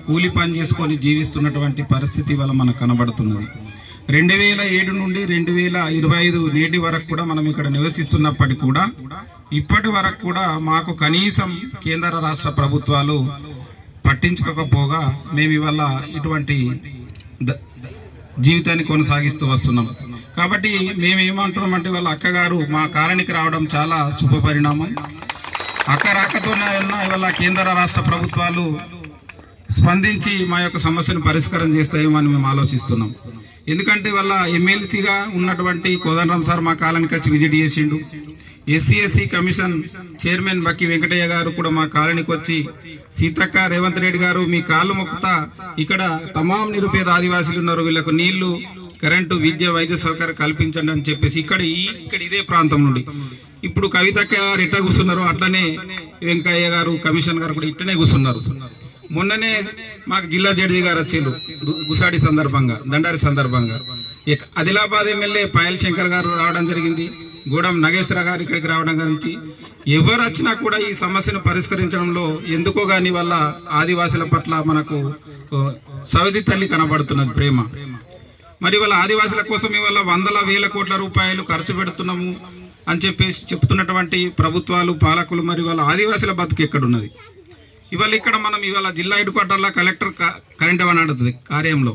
కూలి పని చేసుకొని జీవిస్తున్నటువంటి పరిస్థితి వల్ల మనకు కనబడుతున్నది. రెండు వేల ఏడు నుండి రెండు వేల ఇరవై ఐదు నేటి వరకు కూడా మనం ఇక్కడ నివసిస్తున్నప్పటికీ కూడా ఇప్పటి వరకు కూడా మాకు కనీసం కేంద్ర రాష్ట్ర ప్రభుత్వాలు పట్టించుకోకపోగా మేము ఇవాళ ఇటువంటి ద- జీవితాన్ని కొనసాగిస్తూ వస్తున్నాం. కాబట్టి మేము ఏమంటున్నాం అంటే వాళ్ళ అక్కగారు మా కాలనీకి రావడం చాలా శుభ పరిణామం అక్క రాకతోనే ఉన్న ఇవాళ కేంద్ర రాష్ట్ర ప్రభుత్వాలు స్పందించి మా యొక్క సమస్యను పరిష్కారం చేస్తాయేమని మేము ఆలోచిస్తున్నాం. ఎందుకంటే వాళ్ళ ఎమ్మెల్సీగా ఉన్నటువంటి కోదండరామ్ సార్ మా కాలనీకి వచ్చి విజిట్ చేసిండు. SC SC commission chairman Bakki Venkataiah గారు కూడా మా కాలనీకి వచ్చి సీతక్క రేవంత్ రెడ్డి గారు మీ కాళ్ళు మొక్కుతా ఇక్కడ తమాం నిరుపేద ఆదివాసీలు ఉన్నారు. వీళ్ళకు నీళ్ళు కరెంటు విద్య వైద్య సౌకర్యం కల్పించండి అని చెప్పేసి ఇక్కడ ఈ ఇక్కడ ఇదే ప్రాంతం నుండి. ఇప్పుడు కవితక్క గారు ఎట్లా కూర్చున్నారు అట్లనే వెంకయ్య గారు కమిషన్ గారు కూడా ఇట్లనే కూర్చున్నారు. మొన్ననే మాకు జిల్లా జడ్జి గారు వచ్చారు గుసాడి సందర్భంగా దండారి సందర్భంగా. ఇక ఆదిలాబాద్ ఎమ్మెల్యే పాయల్ శంకర్ గారు రావడం జరిగింది గూడెం నాగేశ్వర గారు ఇక్కడికి రావడం గురించి. ఎవరు వచ్చినా కూడా ఈ సమస్యను పరిష్కరించడంలో ఎందుకో గాని వల్ల ఆదివాసుల పట్ల మనకు ఓ, సవతి తల్లి కనబడుతున్నది ప్రేమ. మరి వాళ్ళ ఆదివాసుల కోసం ఇవాళ వందల వేల కోట్ల రూపాయలు ఖర్చు పెడుతున్నాము అని చెప్పేసి చెప్తున్నటువంటి ప్రభుత్వాలు పాలకులు మరి వాళ్ళ ఆదివాసుల బతుకు ఎక్కడున్నది? ఇవాళ ఇక్కడ మనం ఇవాళ జిల్లా హెడ్ క్వార్టర్లో కలెక్టర్ క- కరెంట్ ఇవ్వని అడుగుతుంది కార్యంలో.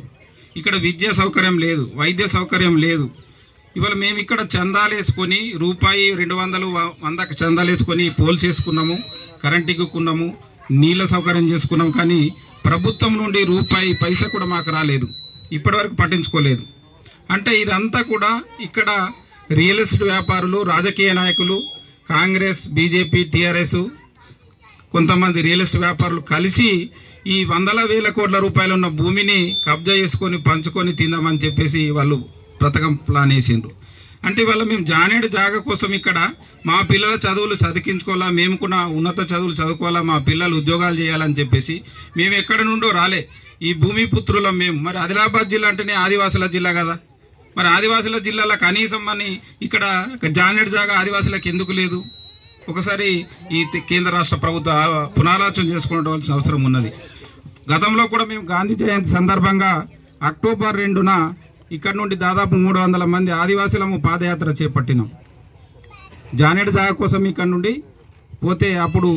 ఇక్కడ విద్యా సౌకర్యం లేదు వైద్య సౌకర్యం లేదు. ఇవాళ మేము ఇక్కడ చందాలు వేసుకొని రూపాయి రెండు వందలు వందకు చందాలు వేసుకొని పోల్స్ వేసుకున్నాము కరెంట్ ఎక్కుకున్నాము నీళ్ళ సౌకర్యం చేసుకున్నాం కానీ ప్రభుత్వం నుండి రూపాయి పైస కూడా మాకు రాలేదు ఇప్పటివరకు పట్టించుకోలేదు. అంటే ఇదంతా కూడా ఇక్కడ రియల్ ఎస్టేట్ వ్యాపారులు రాజకీయ నాయకులు కాంగ్రెస్ బీజేపీ టీఆర్ఎస్ కొంతమంది రియల్ ఎస్టేట్ వ్యాపారులు కలిసి ఈ వందల వేల కోట్ల రూపాయలు ఉన్న భూమిని కబ్జా చేసుకొని పంచుకొని తిందామని చెప్పేసి వాళ్ళు బ్రతకం ప్లాన్ వేసిండ్రు. అంటే వాళ్ళ మేము జానేడు జాగ కోసం ఇక్కడ మా పిల్లల చదువులు చదివించుకోవాలా మేము కూడా ఉన్నత చదువులు చదువుకోవాలా మా పిల్లలు ఉద్యోగాలు చేయాలని చెప్పేసి మేము ఎక్కడి నుండో రాలే. ఈ భూమి పుత్రులం మేము. మరి ఆదిలాబాద్ జిల్లా అంటేనే ఆదివాసుల జిల్లా కదా. మరి ఆదివాసుల జిల్లాలో కనీసం అని ఇక్కడ జానేడు జాగా ఆదివాసులకు ఎందుకు లేదు? ఒకసారి ఈ కేంద్ర రాష్ట్ర ప్రభుత్వ పునరాలోచన చేసుకోవాల్సిన అవసరం ఉన్నది. గతంలో కూడా మేము గాంధీ జయంతి సందర్భంగా అక్టోబర్ రెండున ఇక్కడ నుండి దాదాపు మూడు వందల మంది ఆదివాసులము పాదయాత్ర చేపట్టినాం. జానేడు జాగ కోసం ఇక్కడ నుండి పోతే అప్పుడు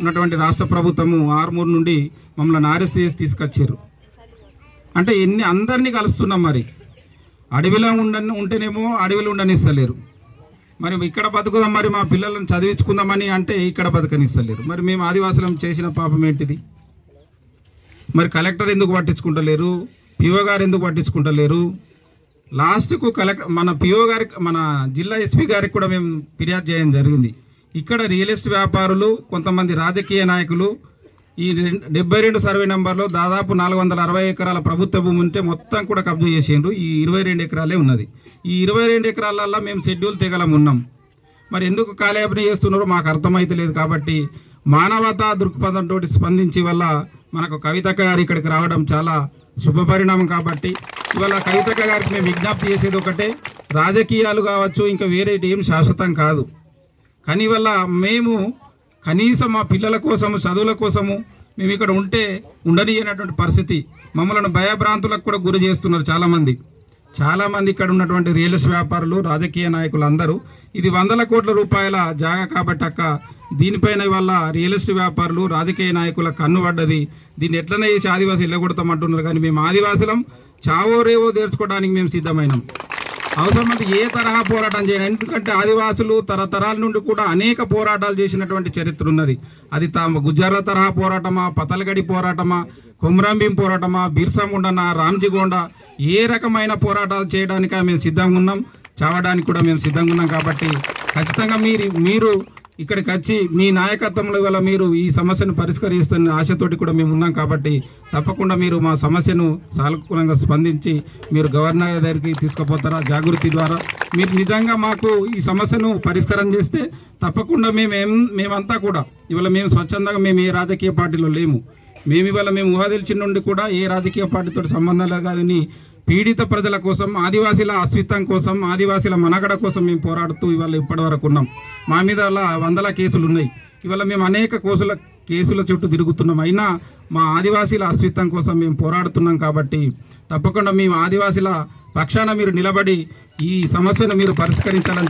ఉన్నటువంటి రాష్ట్ర ప్రభుత్వము ఆరుమూరు నుండి మమ్మల్ని ఆర్ఎస్ తీసి తీసుకొచ్చారు. అంటే ఎన్ని అందరినీ కలుస్తున్నాం మరి. అడవిలో ఉండ ఉంటేనేమో అడవిలో ఉండనిస్తలేరు. మరి ఇక్కడ బతుకుదాం మరి మా పిల్లలను చదివించుకుందామని అంటే ఇక్కడ బతకనిస్తలేరు. మరి మేము ఆదివాసులం చేసిన పాపం ఏంటిది? మరి కలెక్టర్ ఎందుకు పట్టించుకుంటలేరు? పిఓ గారు ఎందుకు పట్టించుకుంటలేరు? లాస్ట్కు కలెక్టర్ మన పిఓ గారికి మన జిల్లా ఎస్పీ గారికి కూడా మేము ఫిర్యాదు చేయడం జరిగింది. ఇక్కడ రియల్ ఎస్టేట్ వ్యాపారులు కొంతమంది రాజకీయ నాయకులు ఈ డెబ్బై రెండు సర్వే నెంబర్లో దాదాపు నాలుగు వందల అరవై ఎకరాల ప్రభుత్వ భూమి ఉంటే మొత్తం కూడా కబ్జా చేసిండ్రు. ఈ ఇరవై రెండు ఎకరాలే ఉన్నది. ఈ ఇరవై రెండు ఎకరాలల్లో మేము షెడ్యూల్ తెగలం ఉన్నాం. మరి ఎందుకు కాలయాపన చేస్తున్నారో మాకు అర్థమైతలేదు కాబట్టి మానవతా దృక్పథంతో స్పందించి వల్ల మనకు కవితక్క గారు ఇక్కడికి రావడం చాలా శుభ పరిణామం కాబట్టి ఇవాళ కవితక్క గారికి మేము విజ్ఞప్తి చేసేది ఒకటే రాజకీయాలు కావచ్చు ఇంకా వేరే ఏం శాశ్వతం కాదు. కానీ వల్ల మేము కనీసం మా పిల్లల కోసము చదువుల కోసము మేము ఇక్కడ ఉంటే ఉండనియనటువంటి పరిస్థితి మమ్మల్ని భయభ్రాంతులకు కూడా గురి చేస్తున్నారు చాలామంది. చాలామంది ఇక్కడ ఉన్నటువంటి రియల్ ఎస్టేట్ వ్యాపారులు రాజకీయ నాయకులు అందరూ ఇది వందల కోట్ల రూపాయల జాగా కాబట్టి అక్క దీనిపైన వల్ల రియల్ ఎస్టేట్ వ్యాపారులు రాజకీయ నాయకుల కన్ను పడ్డది. దీన్ని ఎట్లనే చేసి ఆదివాసీ ఇల్లగొడతామంటున్నారు కానీ మేము ఆదివాసులం చావో రేవో తీర్చుకోవడానికి మేము సిద్ధమైనాం. అవసరమైతే ఏ తరహా పోరాటం చేయను. ఎందుకంటే ఆదివాసులు తరతరాల నుండి కూడా అనేక పోరాటాలు చేసినటువంటి చరిత్ర ఉన్నది. అది తాము గుజ్జార్ల తరహా పోరాటమా పతలగడి పోరాటమా కొమరాంభీం పోరాటమా బిర్సా ముండన ఏ రకమైన పోరాటాలు చేయడానికి మేము సిద్ధంగా ఉన్నాం. చావడానికి కూడా మేము సిద్ధంగా ఉన్నాం కాబట్టి ఖచ్చితంగా మీరు మీరు ఇక్కడికి వచ్చి మీ నాయకత్వంలో వల్ల మీరు ఈ సమస్యను పరిష్కరిస్తున్న ఆశతోటి కూడా మేము ఉన్నాం కాబట్టి తప్పకుండా మీరు మా సమస్యను సానుకూలంగా స్పందించి మీరు గవర్నర్ దగ్గరికి తీసుకుపోతారా? జాగృతి ద్వారా మీరు నిజంగా మాకు ఈ సమస్యను పరిష్కారం చేస్తే తప్పకుండా మేము మేమంతా కూడా ఇవాళ మేము స్వచ్ఛందంగా మేము ఏ రాజకీయ పార్టీలో లేము. మేము ఇవాళ మేము ఊహ తెలిసిన నుండి కూడా ఏ రాజకీయ పార్టీతో సంబంధాలు కానీ పీడిత ప్రజల కోసం ఆదివాసీల అస్తిత్వం కోసం ఆదివాసీల మనగడ కోసం మేము పోరాడుతూ ఇవాళ ఇప్పటి వరకు ఉన్నాం. మా మీద అలా వందల కేసులు ఉన్నాయి. ఇవాళ మేము అనేక కోసుల కేసుల చుట్టూ తిరుగుతున్నాం. అయినా మా ఆదివాసీల అస్తిత్వం కోసం మేము పోరాడుతున్నాం కాబట్టి తప్పకుండా మేము ఆదివాసీల పక్షాన మీరు నిలబడి ఈ సమస్యను మీరు పరిష్కరించాలని